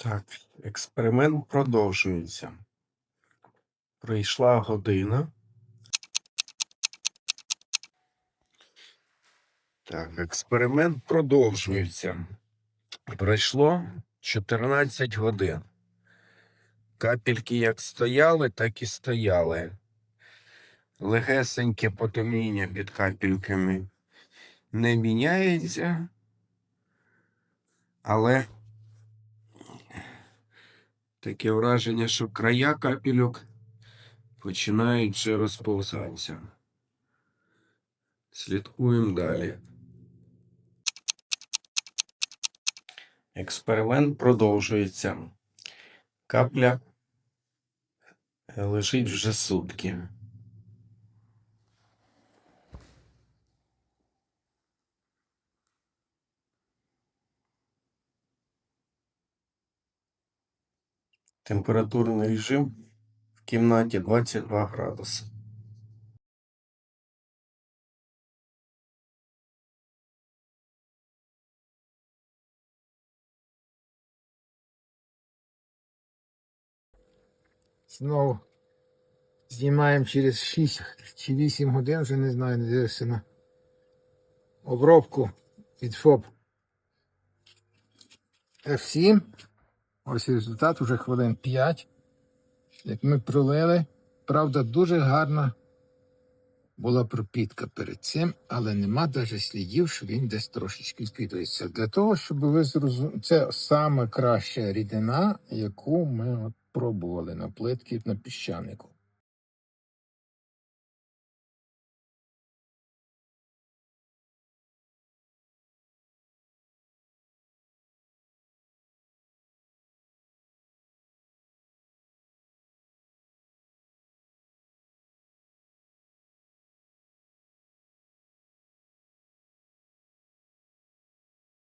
Так, експеримент продовжується. Прийшла година. Так, експеримент продовжується. Пройшло 14 годин. Капельки як стояли, так і стояли. Легесеньке потемніння під капельками не міняється, але таке враження, що края капельок починають вже розповзатися. Слідкуємо далі. Експеримент продовжується. Капля лежить вже сутки. Температурний режим в кімнаті 22 градуси. Знову знімаємо через 6 чи 8 годин, вже не знаю, дивився на обробку від ФОП F7. Ось результат уже хвилин 5. Як ми пролили, правда, дуже гарна була пропітка перед цим, але нема навіть слідів, що він десь трошечки впітується. Для того, щоб ви зрозуміли, це саме краща рідина, яку ми от пробували на плитки на піщанику.